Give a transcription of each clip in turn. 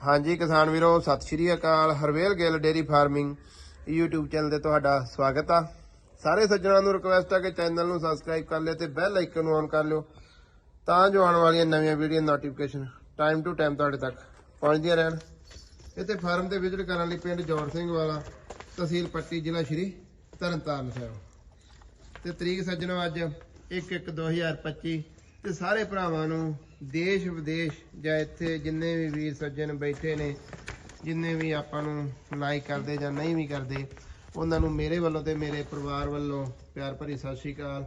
ਹਾਂਜੀ, ਕਿਸਾਨ ਵੀਰੋ, ਸਤਿ ਸ਼੍ਰੀ ਅਕਾਲ। Harvel Gill dairy farming YouTube channel ਤੇ ਤੁਹਾਡਾ ਸਵਾਗਤ ਆ। ਸਾਰੇ ਸੱਜਣਾਂ ਨੂੰ ਰਿਕੁਐਸਟ ਆ ਕਿ ਚੈਨਲ ਨੂੰ ਸਬਸਕ੍ਰਾਈਬ ਕਰ ਲਿਓ ਤੇ ਬੈਲ ਆਈਕਨ ਨੂੰ ਔਨ ਕਰ ਲਿਓ ਤਾਂ ਜੋ ਆਉਣ ਵਾਲੀਆਂ ਨਵੀਆਂ video notification time to time ਤੁਹਾਡੇ ਤੱਕ ਪਹੁੰਚਦੀਆਂ ਰਹਿਣ। ਇੱਥੇ ਫਾਰਮ ਤੇ ਵਿਜ਼ਿਟ ਕਰਨ ਲਈ ਪਿੰਡ ਜੋੜ ਸਿੰਘ ਵਾਲਾ, ਤਹਿਸੀਲ ਪੱਟੀ, ਜ਼ਿਲ੍ਹਾ ਸ਼੍ਰੀ ਤਰਨਤਾਰਨ ਸਾਹਿਬ। ਤੇ ਤਰੀਕ ਸੱਜਣੋ ਅੱਜ 1/1/2025 ਤੇ ਸਾਰੇ ਭਰਾਵਾਂ ਨੂੰ ਦੇਸ਼ ਵਿਦੇਸ਼ ਜਾਂ ਇੱਥੇ ਜਿੰਨੇ ਵੀ ਵੀਰ ਸੱਜਣ ਬੈਠੇ ਨੇ, ਜਿੰਨੇ ਵੀ ਆਪਾਂ ਨੂੰ ਲਾਈਕ ਕਰਦੇ ਜਾਂ ਨਹੀਂ ਵੀ ਕਰਦੇ, ਉਹਨਾਂ ਨੂੰ ਮੇਰੇ ਵੱਲੋਂ ਤੇ ਮੇਰੇ ਪਰਿਵਾਰ ਵੱਲੋਂ ਪਿਆਰ ਭਰੀ ਸਤਿ ਸ਼੍ਰੀ ਅਕਾਲ।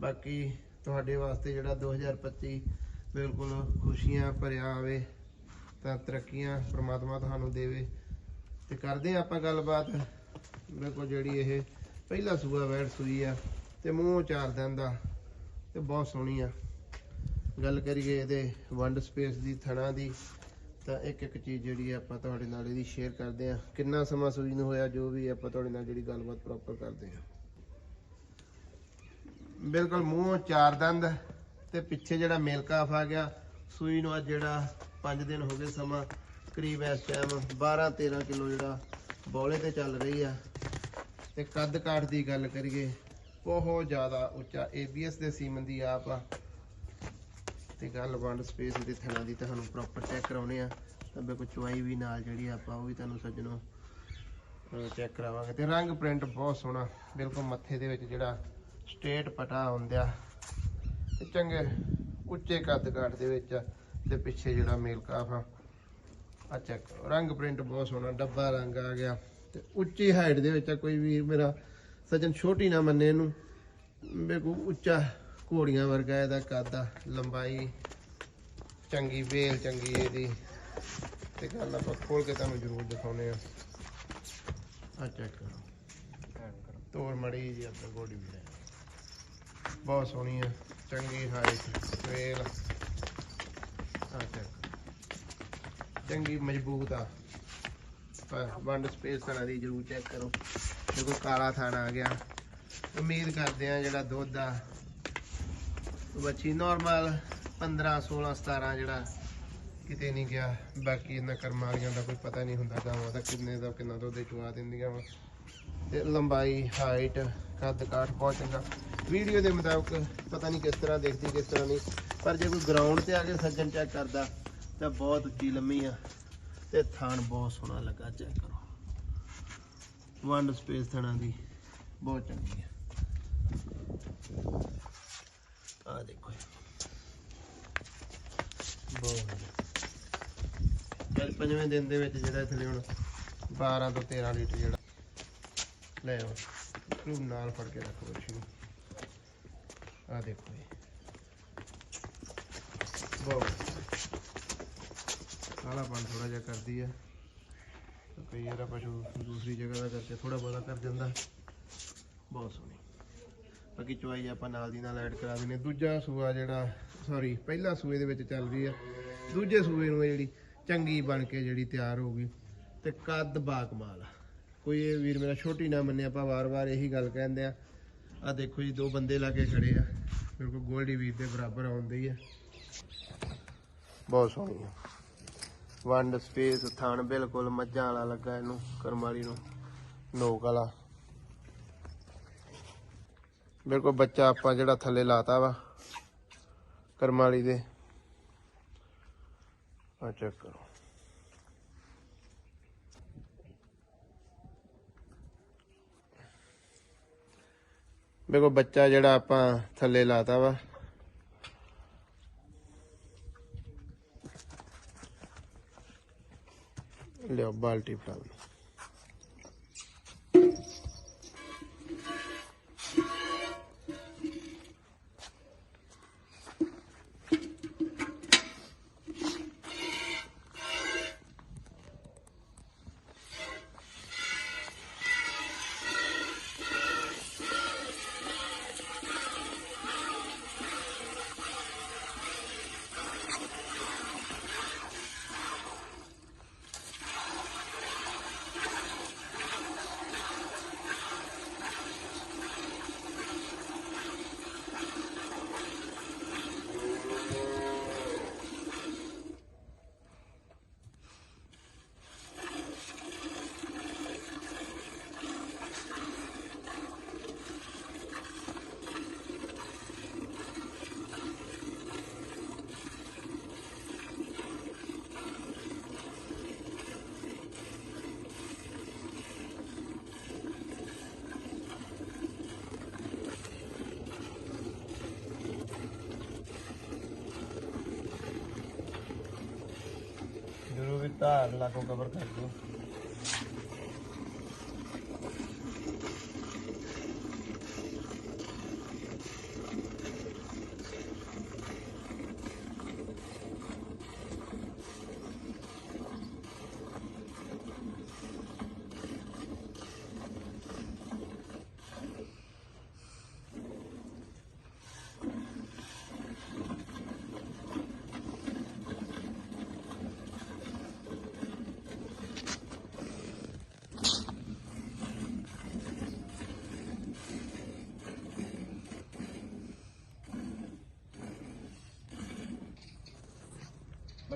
ਬਾਕੀ ਤੁਹਾਡੇ ਵਾਸਤੇ ਜਿਹੜਾ 2025 ਬਿਲਕੁਲ ਖੁਸ਼ੀਆਂ ਭਰਿਆ ਆਵੇ, ਤਾਂ ਤਰੱਕੀਆਂ ਪ੍ਰਮਾਤਮਾ ਤੁਹਾਨੂੰ ਦੇਵੇ। ਤੇ ਕਰਦੇ ਹਾਂ ਆਪਾਂ ਗੱਲਬਾਤ। ਬਿਲਕੁਲ ਜਿਹੜੀ ਇਹ ਪਹਿਲਾ ਸੂਆ ਵੈੜ ਸੂਈ ਆ, ਤੇ ਮੂੰਹ ਚਾਰ ਦਿਨ ਦਾ, ਤੇ ਬਹੁਤ ਸੋਹਣੀ ਆ। ਗੱਲ ਕਰੀਏ ਇਹਦੇ ਵੰਡ ਸਪੇਸ ਦੀ, ਥਣਾ ਦੀ, ਤਾਂ ਇੱਕ ਇੱਕ ਚੀਜ਼ ਜਿਹੜੀ ਆ ਆਪਾਂ ਤੁਹਾਡੇ ਨਾਲ ਇਹਦੀ ਸ਼ੇਅਰ ਕਰਦੇ ਆ ਕਿੰਨਾ ਸਮਾਂ ਸੂਈ ਨੂੰ ਹੋਇਆ, ਜੋ ਵੀ ਆਪਾਂ ਤੁਹਾਡੇ ਨਾਲ ਜਿਹੜੀ ਗੱਲਬਾਤ ਪ੍ਰੋਪਰ ਕਰਦੇ ਆ ਬਿਲਕੁਲ ਮੂੰਹ ਚਾਰ ਦੰਦ ਤੇ ਪਿੱਛੇ ਜਿਹੜਾ ਮੇਲਕਾਫ ਆ ਗਿਆ, ਸੂਈ ਨੂੰ ਅੱਜ ਜਿਹੜਾ 5 ਦਿਨ ਹੋ ਗਏ ਸਮਾਂ, ਕਰੀਬ ਇਸ ਟਾਈਮ 12 13 ਕਿਲੋ ਜਿਹੜਾ ਬੋਲੇ ਤੇ ਚੱਲ ਰਹੀ ਆ। ਤੇ ਕੱਦ ਕਾਠ ਦੀ ਗੱਲ ਕਰੀਏ, ਬਹੁਤ ਜ਼ਿਆਦਾ ਉੱਚਾ ABS ਦੇ ਸੀਮਨ ਦੀ ਆਪ ਆ। ਤੇ ਗੱਲ ਵੰਡ ਸਪੇਸ ਦੇ ਥਣਾ ਦੀ ਤੁਹਾਨੂੰ ਪ੍ਰੋਪਰ ਚੈੱਕ ਕਰਾਉਣੇ ਆ। ਤਾਂ ਬਿਲਕੁਲ ਚੁਆਈ ਵੀ ਨਾਲ ਜਿਹੜੀ ਆਪਾਂ ਉਹ ਵੀ ਤੁਹਾਨੂੰ ਸੱਜਣੋ ਚੈੱਕ ਕਰਾਵਾਂਗੇ। ਤੇ ਰੰਗ ਪ੍ਰਿੰਟ ਬਹੁਤ ਸੋਹਣਾ, ਬਿਲਕੁਲ ਮੱਥੇ ਦੇ ਵਿੱਚ ਜਿਹੜਾ ਸਟੇਟ ਪਟਾ ਹੁੰਦਾ ਤੇ ਚੰਗੇ ਉੱਚੇ ਕੱਦ ਕਾਠ ਦੇ ਵਿੱਚ ਆ ਤੇ ਪਿੱਛੇ ਜਿਹੜਾ ਮੇਲ ਕਾਫ ਆ ਆ ਚੈੱਕ ਰੰਗ ਪ੍ਰਿੰਟ ਬਹੁਤ ਸੋਹਣਾ, ਡੱਬਾ ਰੰਗ ਆ ਗਿਆ। ਤੇ ਉੱਚੀ ਹਾਈਟ ਦੇ ਵਿੱਚ ਆ, ਕੋਈ ਵੀ ਮੇਰਾ ਸੱਜਣ ਛੋਟੀ ਨਾ ਮੰਨੇ ਇਹਨੂੰ। ਬਿਲਕੁਲ ਉੱਚਾ ਘੋੜੀਆਂ ਵਰਗਾ ਇਹਦਾ ਕੱਦ ਆ ਲੰਬਾਈ, ਚੰਗੀ ਵੇਲ, ਚੰਗੀ ਇਹਦੀ। ਤੇ ਗੱਲ ਆਪਾਂ ਖੋਲ ਕੇ ਤੁਹਾਨੂੰ ਜ਼ਰੂਰ ਦਿਖਾਉਨੇ ਆ। ਆ ਚੈੱਕ ਕਰੋ। ਤੋਰ ਮੜੀ ਜੀ ਆਪਾਂ ਗੋਡੀ ਵੀ ਲੈ। ਬਹੁਤ ਸੋਹਣੀ ਆ, ਚੰਗੀ ਹਾਈਟ, ਵੇਲ। ਆ ਚੈੱਕ ਚੰਗੀ ਮਜ਼ਬੂਤ ਆ। ਵੰਡ ਸਪੇਸ ਥਾਣਾ ਦੀ ਜ਼ਰੂਰ ਚੈੱਕ ਕਰੋ। ਦੇਖੋ ਕਾਲਾ ਥਾਣਾ ਆ ਗਿਆ। ਉਮੀਦ ਕਰਦੇ ਆ ਜਿਹੜਾ ਦੁੱਧ ਆ ਬੱਚੀ ਨਾਰਮਲ 15 16 17 ਜਿਹੜਾ ਕਿਤੇ ਨਹੀਂ ਗਿਆ, ਬਾਕੀ ਇਹਨਾਂ ਕਰਮ ਦਾ ਕੋਈ ਪਤਾ ਨਹੀਂ ਹੁੰਦਾ, ਗਾਵਾਂ ਦਾ ਕਿੰਨੇ ਦਾ, ਕਿੰਨਾ ਦੁੱਧ ਚੁਆ ਦਿੰਦੀਆਂ ਵਾ। ਤੇ ਲੰਬਾਈ ਹਾਈਟ ਕੱਦ ਕਾਠ ਬਹੁਤ ਚੰਗਾ। ਵੀਡੀਓ ਦੇ ਮੁਤਾਬਕ ਪਤਾ ਨਹੀਂ ਕਿਸ ਤਰ੍ਹਾਂ ਦੇਖਦੀ, ਕਿਸ ਤਰ੍ਹਾਂ ਨਹੀਂ। ਪਰ ਜੇ ਕੋਈ ਗਰਾਊਂਡ ਤੇ ਆ ਕੇ ਸੱਜਣ ਚੈੱਕ ਕਰਦਾ, ਤਾਂ ਬਹੁਤ ਉੱਚੀ ਲੰਮੀ ਆ। ਤੇ ਥਾਣ ਬਹੁਤ ਸੋਹਣਾ ਲੱਗਾ ਚੈੱਕ ਕਰੋ। ਵੰਡ ਸਪੇਸ ਥਾਣਾ ਦੀ ਬਹੁਤ ਚੰਗੀ ਆ। ਆ ਦੇਖੋ ਬਹੁਤ ਪੰਜਵੇਂ ਦਿਨ ਦੇ ਵਿੱਚ ਜਿਹੜਾ ਇੱਥੇ ਹੁਣ 12 ਤੋਂ 13 ਲੀਟਰ ਜਿਹੜਾ, ਲੈ ਆਓ। ਇਹਨੂੰ ਨਾਲ ਫੜ ਕੇ ਰੱਖੋ ਬੱਚੀ ਨੂੰ ਆ ਦੇਖੋ ਜੀ। ਬਹੁਤ ਕਾਲਾ ਪਾਣ ਥੋੜਾ ਜਿਹਾ ਕਰਦੀ ਆ। ਕਈ ਵਾਰ ਪਸ਼ੂ ਦੂਸਰੀ ਜਗ੍ਹਾ ਦਾ ਕਰਕੇ ਥੋੜਾ ਬਹੁਤਾ ਕਰ ਜਾਂਦਾ ਬਹੁਤ ਸੋਹਣੀ। ਬਾਕੀ ਚੁਆਈ ਆਪਾਂ ਨਾਲ ਦੀ ਨਾਲ ਐਡ ਕਰਾ ਦਿੰਨੇ ਦੂਜਾ ਸੂਆ ਜਿਹੜਾ ਸੌਰੀ ਪਹਿਲਾ ਸੂਏ ਦੇ ਵਿੱਚ ਚੱਲ ਰਹੀ ਆ। ਦੂਜੇ ਸੂਏ ਨੂੰ ਇਹ ਜਿਹੜੀ ਚੰਗੀ ਬਣ ਕੇ ਜਿਹੜੀ ਤਿਆਰ ਹੋ ਗਈ ਤੇ ਕੱਦ ਬਾਕਮਾਲ ਆ। ਕੋਈ ਇਹ ਵੀਰ ਮੇਰਾ ਛੋਟੀ ਨਾ ਮੰਨੇ, ਆਪਾਂ ਵਾਰ-ਵਾਰ ਇਹੀ ਗੱਲ ਕਹਿੰਦੇ ਆ। ਆ ਦੇਖੋ ਜੀ, ਦੋ ਬੰਦੇ ਲਾ ਕੇ ਖੜੇ ਆ। ਬਿਲਕੁਲ ਗੋਲਡੀ ਵੀਰ ਦੇ ਬਰਾਬਰ ਆਉਂਦੇ ਹੀ ਆ। ਬਹੁਤ ਸੋਹਣੀ ਆ। ਵੰਡ, ਸਪੇਸ, ਥਾਣ, ਬਿਲਕੁਲ ਮੱਝਾਂ ਵਾਲਾ ਲੱਗਾ ਇਹਨੂੰ, ਕਰਮਾਲੀ ਨੂੰ। ਨੋਕ ਵਾਲਾ। ਮੇਰੇ ਕੋਲ ਬੱਚਾ ਆਪਾਂ ਜਿਹੜਾ ਥੱਲੇ ਲਾਤਾ ਵਾ, ਕਰਮਾਲੀ ਦੇ। ਆ ਚੈੱਕ ਕਰੋ। ਬਿਲਕੁਲ ਬੱਚਾ ਜਿਹੜਾ ਆਪਾਂ ਥੱਲੇ ਲਾਤਾ ਵਾ। ਲਿਓ ਬਾਲਟੀ ਫੜਾ ਦਿਓ। ਗੁਰੂ ਵੀ ਧਾਰ ਲਾਕੋ ਕਵਰ ਕਰ ਦਿਓ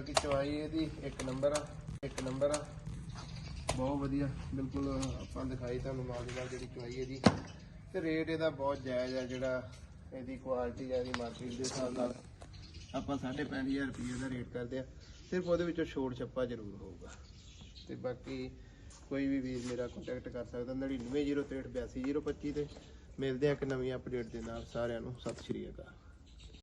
ਬਾਕੀ ਚਵਾਈ ਇਹਦੀ, ਇੱਕ ਨੰਬਰ ਆ, ਇੱਕ ਨੰਬਰ ਆ। ਬਹੁਤ ਵਧੀਆ, ਬਿਲਕੁਲ ਆਪਾਂ ਦਿਖਾਈ ਤੁਹਾਨੂੰ ਮਾਲ ਦੀ ਨਾਲ ਜਿਹੜੀ ਚਵਾਈ ਇਹਦੀ। ਤੇ ਰੇਟ ਇਹਦਾ ਬਹੁਤ ਜਾਇਜ਼ ਆ, ਜਿਹੜਾ ਇਹਦੀ ਕੁਆਲਿਟੀ ਆ, ਇਹਦੀ ਮਾਰਕੀਟ ਦੇ ਹਿਸਾਬ ਨਾਲ। ਆਪਾਂ 5.5000 ਰੁਪਏ ਦਾ ਰੇਟ ਕਰਦੇ ਆ। ਸਿਰਫ ਉਹਦੇ ਵਿੱਚੋਂ ਛੋੜ ਛੱਪਾ ਜ਼ਰੂਰ ਹੋਊਗਾ। ਤੇ ਬਾਕੀ ਕੋਈ ਵੀ ਵੀਰ ਮੇਰਾ ਕੰਟੈਕਟ ਕਰ ਸਕਦਾ 9903828025 ਤੇ ਮਿਲਦੇ ਆ ਇੱਕ ਨਵੀਂ ਅਪਡੇਟ ਦੇ ਨਾਲ ਸਾਰਿਆਂ ਨੂੰ। ਸਤਿ ਸ਼੍ਰੀ ਅਕਾਲ।